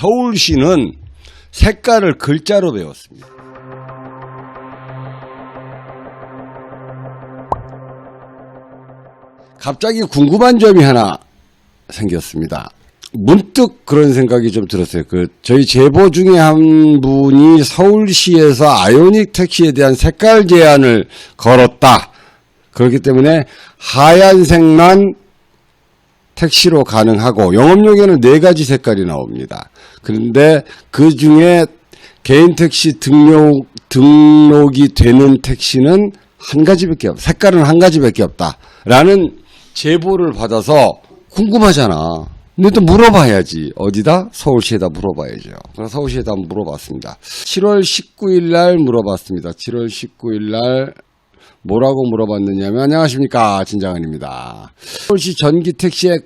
서울시는 색깔을 글자로 배웠습니다. 갑자기 궁금한 점이 하나 생겼습니다. 문득 그런 생각이 좀 들었어요. 그 저희 제보 중에 한 분이 서울시에서 아이오닉 택시에 대한 색깔 제한을 걸었다. 그렇기 때문에 하얀색만 택시로 가능하고 영업용에는 네 가지 색깔이 나옵니다. 그런데 그 중에 개인 택시 등록 등록이 되는 택시는 한 가지밖에 없. 색깔은 한 가지밖에 없다 라는 제보를 받아서 궁금하잖아. 근데 또 물어봐야지. 어디다? 서울시에다 물어봐야죠. 그래서 서울시에다 물어봤습니다. 7월 19일 날 물어봤습니다. 7월 19일 날 뭐라고 물어봤느냐면 안녕하십니까 진장은입니다. 서울시 전기 택시에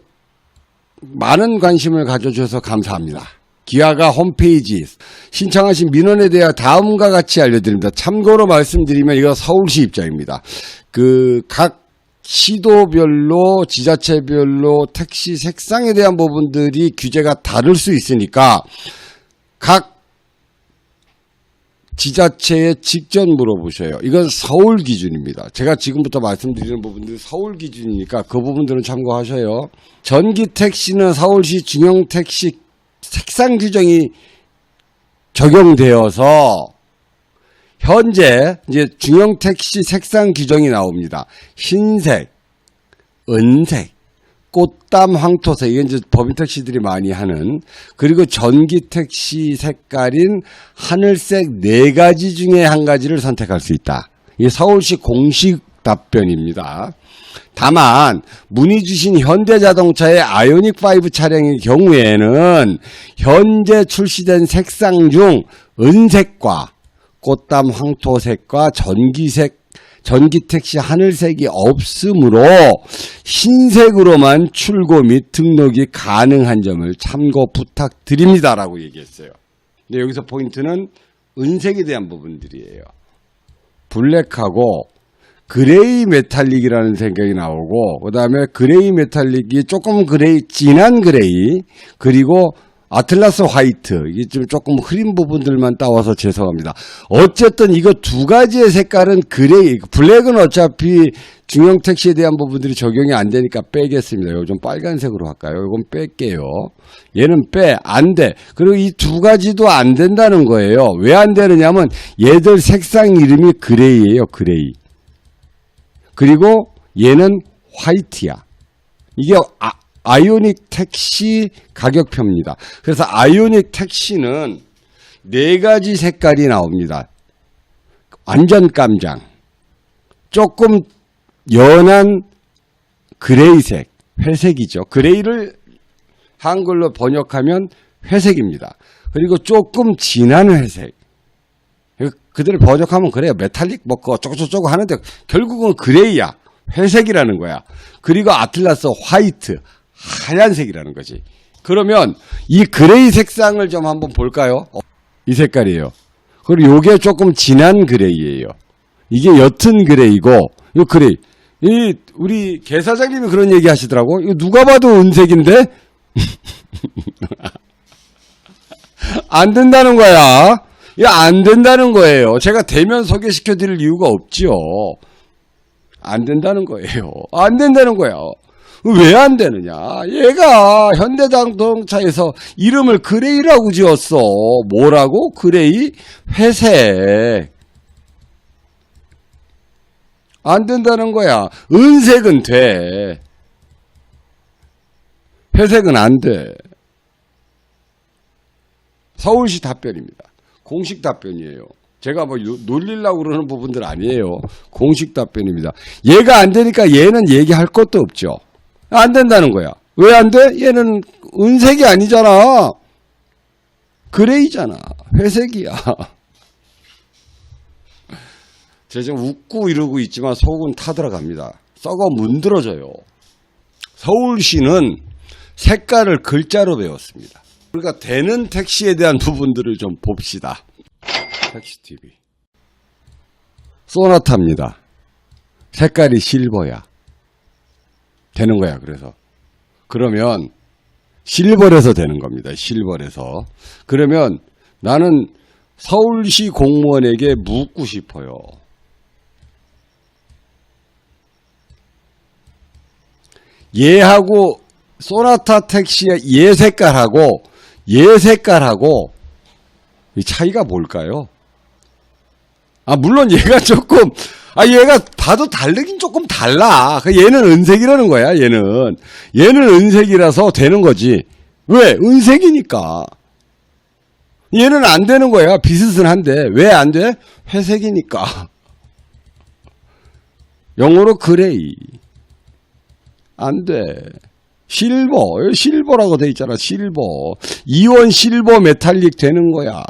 많은 관심을 가져주셔서 감사합니다. 기아가 홈페이지 신청하신 민원에 대해 다음과 같이 알려드립니다. 참고로 말씀드리면 이거 서울시 입장입니다. 그 각 시도별로 지자체별로 택시 색상에 대한 부분들이 규제가 다를 수 있으니까 각 지자체에 직접 물어보셔요. 이건 서울 기준입니다. 제가 지금부터 말씀드리는 부분들이 서울 기준이니까 그 부분들은 참고하셔요. 전기 택시는 서울시 중형 택시 색상 규정이 적용되어서 현재 이제 중형 택시 색상 규정이 나옵니다. 흰색, 은색, 꽃담 황토색 이게 이제 법인 택시들이 많이 하는 그리고 전기 택시 색깔인 하늘색 네 가지 중에 한 가지를 선택할 수 있다. 이게 서울시 공식 답변입니다. 다만 문의 주신 현대자동차의 아이오닉 5 차량의 경우에는 현재 출시된 색상 중 은색과 꽃담 황토색과 전기색 전기 택시 하늘색이 없으므로 흰색으로만 출고 및 등록이 가능한 점을 참고 부탁드립니다라고 얘기했어요. 근데 여기서 포인트는 은색에 대한 부분들이에요. 블랙하고 그레이 메탈릭이라는 생각이 나오고 그다음에 그레이 메탈릭이 조금 그레이 진한 그레이 그리고 아틀라스 화이트 이게 좀 조금 흐린 부분들만 따와서 죄송합니다. 어쨌든 이거 두 가지의 색깔은 그레이 블랙은 어차피 중형 택시에 대한 부분들이 적용이 안 되니까 빼겠습니다. 이거 좀 빨간색으로 할까요? 이건 뺄게요. 얘는 빼 안 돼. 그리고 이 두 가지도 안 된다는 거예요. 왜 안 되느냐면 얘들 색상 이름이 그레이예요. 그레이. 그리고 얘는 화이트야. 이게 아, 아이오닉 택시 가격표입니다. 그래서 아이오닉 택시는 네 가지 색깔이 나옵니다. 완전 깜장, 조금 연한 그레이색, 회색이죠. 그레이를 한글로 번역하면 회색입니다. 그리고 조금 진한 회색. 그들을 번역하면 그래요. 메탈릭 뭐고 어쩌고저쩌고 하는데 결국은 그레이야. 회색이라는 거야. 그리고 아틀라스 화이트. 하얀색이라는 거지. 그러면 이 그레이 색상을 좀 한번 볼까요? 어, 이 색깔이에요. 그리고 요게 조금 진한 그레이예요. 이게 옅은 그레이고 요 그레이. 이 우리 개 사장님이 그런 얘기 하시더라고. 이거 누가 봐도 은색인데 안 된다는 거야. 이거 안 된다는 거예요. 제가 대면 소개시켜 드릴 이유가 없지요. 안 된다는 거예요. 안 된다는 거야. 왜안 되느냐? 얘가 현대자동차에서 이름을 그레이라고 지었어. 뭐라고? 그레이? 회색. 안 된다는 거야. 은색은 돼. 회색은 안 돼. 서울시 답변입니다. 공식 답변이에요. 제가 뭐 요- 놀리려고 그러는 부분들 아니에요. 공식 답변입니다. 얘가 안 되니까 얘는 얘기할 것도 없죠. 안 된다는 거야. 왜 안 돼? 얘는 은색이 아니잖아. 그레이잖아. 회색이야. 제가 지금 웃고 이러고 있지만 속은 타들어갑니다. 썩어 문드러져요. 서울시는 색깔을 글자로 배웠습니다. 그러니까 되는 택시에 대한 부분들을 좀 봅시다. 택시 TV. 소나타입니다. 색깔이 실버야. 되는 거야, 그래서. 그러면 실버에서 되는 겁니다. 실버에서. 그러면 나는 서울시 공무원에게 묻고 싶어요. 얘하고 소나타 택시의 얘 색깔하고 얘 색깔하고 이 차이가 뭘까요? 아 물론 얘가 조금 아 얘가 봐도 다르긴 조금 달라. 그 얘는 은색이라는 거야. 얘는 얘는 은색이라서 되는 거지. 왜? 은색이니까. 얘는 안 되는 거야. 비슷한데 왜 안 돼? 회색이니까. 영어로 그레이. 안 돼. 실버, 실버라고 돼 있잖아. 실버. 이온 실버 메탈릭 되는 거야.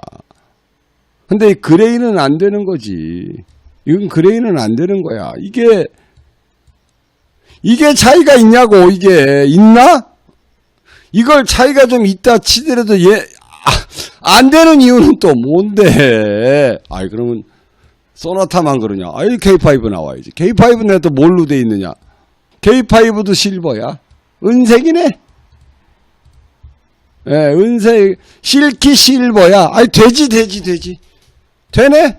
근데 이 그레이는 안 되는 거지. 이건 그레이는 안 되는 거야. 이게 이게 차이가 있냐고 이게 있나? 이걸 차이가 좀 있다 치더라도 얘 아, 안 되는 이유는 또 뭔데? 아이 그러면 소나타만 그러냐? 아이 K5 나와야지. K5는 내가 또 뭘로 돼 있느냐? K5도 실버야. 은색이네. 예, 은색 실키 실버야. 아이 되지 되지 되지. 되네.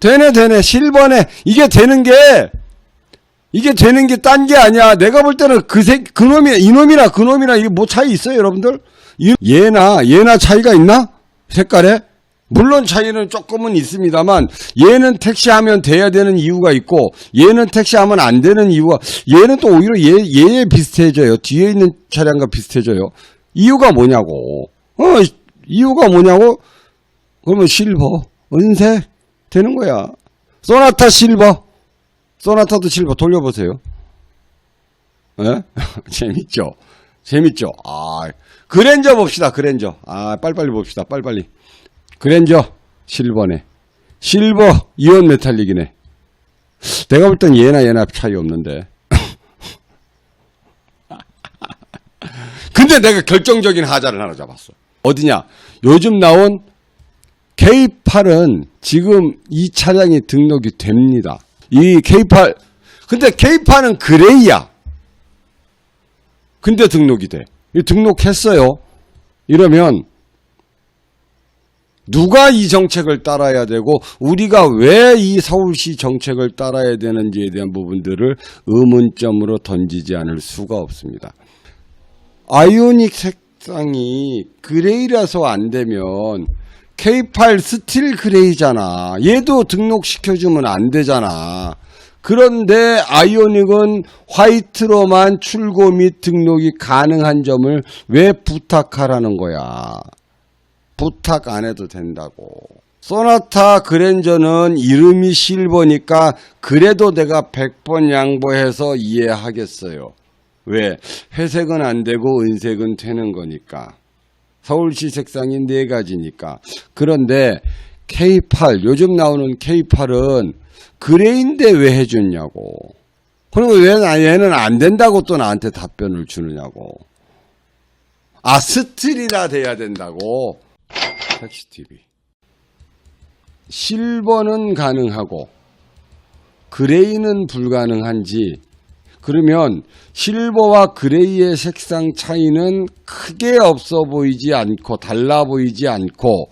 되네 되네 실버네. 이게 되는 게 이게 되는 게 딴 게 아니야. 내가 볼 때는 그 색 그놈이 이놈이나 그놈이나 이게 뭐 차이 있어요, 여러분들? 이- 얘나 얘나 차이가 있나? 색깔에? 물론 차이는 조금은 있습니다만 얘는 택시하면 돼야 되는 이유가 있고 얘는 택시하면 안 되는 이유가 얘는 또 오히려 얘 얘에 비슷해져요. 뒤에 있는 차량과 비슷해져요. 이유가 뭐냐고. 어, 이유가 뭐냐고? 그러면 실버, 은색 되는 거야. 소나타 실버. 소나타도 실버 돌려보세요. 예? 재밌죠? 재밌죠? 아, 그랜저 봅시다, 그랜저. 아, 빨리빨리 봅시다, 빨리빨리. 그랜저, 실버네. 실버, 이온 메탈릭이네. 내가 볼 땐 얘나 얘나 차이 없는데. 근데 내가 결정적인 하자를 하나 잡았어. 어디냐? 요즘 나온 K8은 지금 이 차량이 등록이 됩니다. 이 K8, 근데 K8은 그레이야. 근데 등록이 돼. 이 등록했어요. 이러면 누가 이 정책을 따라야 되고 우리가 왜 이 서울시 정책을 따라야 되는지에 대한 부분들을 의문점으로 던지지 않을 수가 없습니다. 아이오닉 색상이 그레이라서 안 되면 K8 스틸 그레이잖아. 얘도 등록시켜주면 안 되잖아. 그런데 아이오닉은 화이트로만 출고 및 등록이 가능한 점을 왜 부탁하라는 거야. 부탁 안 해도 된다고. 소나타 그랜저는 이름이 실버니까 그래도 내가 100번 양보해서 이해하겠어요. 왜? 회색은 안 되고 은색은 되는 거니까. 서울시 색상이 네 가지니까. 그런데 K8, 요즘 나오는 K8은 그레이인데 왜 해줬냐고. 그리고 왜 나- 얘는 안 된다고 또 나한테 답변을 주느냐고. 아, 스틸이라 돼야 된다고. 택시TV. 실버는 가능하고, 그레이는 불가능한지, 그러면 실버와 그레이의 색상 차이는 크게 없어 보이지 않고 달라 보이지 않고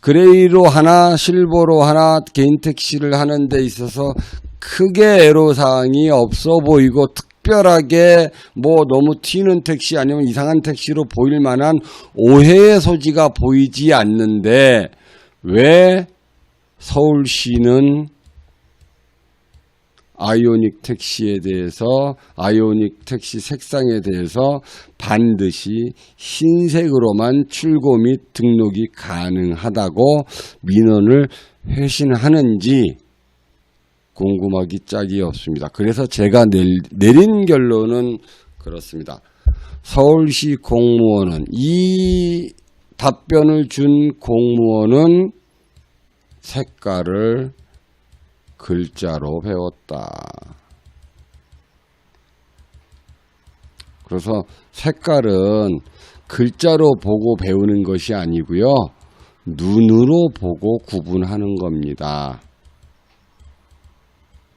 그레이로 하나 실버로 하나 개인 택시를 하는 데 있어서 크게 애로사항이 없어 보이고 특 별하게 뭐 너무 튀는 택시 아니면 이상한 택시로 보일 만한 오해의 소지가 보이지 않는데 왜 서울시는 아이오닉 택시에 대해서 아이오닉 택시 색상에 대해서 반드시 흰색으로만 출고 및 등록이 가능하다고 민원을 회신하는지 궁금하기 짝이 없습니다. 그래서 제가 낼, 내린 결론은 그렇습니다. 서울시 공무원은 이 답변을 준 공무원은 색깔을 글자로 배웠다. 그래서 색깔은 글자로 보고 배우는 것이 아니고요. 눈으로 보고 구분하는 겁니다.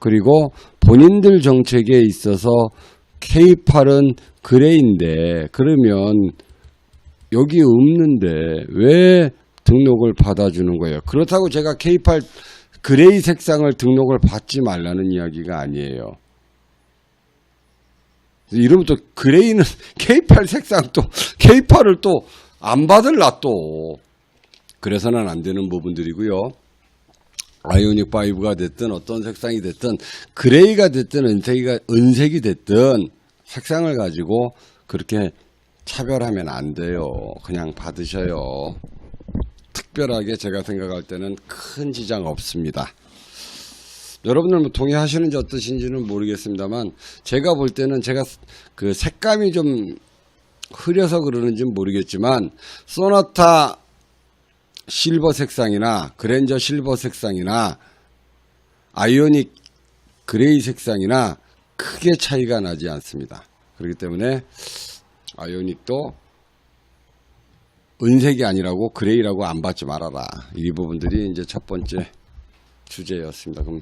그리고 본인들 정책에 있어서 K8은 그레이인데 그러면 여기 없는데 왜 등록을 받아주는 거예요? 그렇다고 제가 K8 그레이 색상을 등록을 받지 말라는 이야기가 아니에요. 또 그레이는 K8 색상 또 K8을 또 안 받을라 또 그래서는 안 되는 부분들이고요. 아이오닉 5가 됐든 어떤 색상이 됐든 그레이가 됐든 은색이가 은색이 됐든 색상을 가지고 그렇게 차별하면 안 돼요. 그냥 받으셔요. 특별하게 제가 생각할 때는 큰 지장 없습니다. 여러분들 뭐 동의하시는지 어떠신지는 모르겠습니다만 제가 볼 때는 제가 그 색감이 좀 흐려서 그러는지 는 모르겠지만 소나타 실버 색상이나 그랜저 실버 색상이나 아이오닉 그레이 색상이나 크게 차이가 나지 않습니다. 그렇기 때문에 아이오닉도 은색이 아니라고 그레이라고 안 받지 말아라. 이 부분들이 이제 첫 번째 주제였습니다. 그럼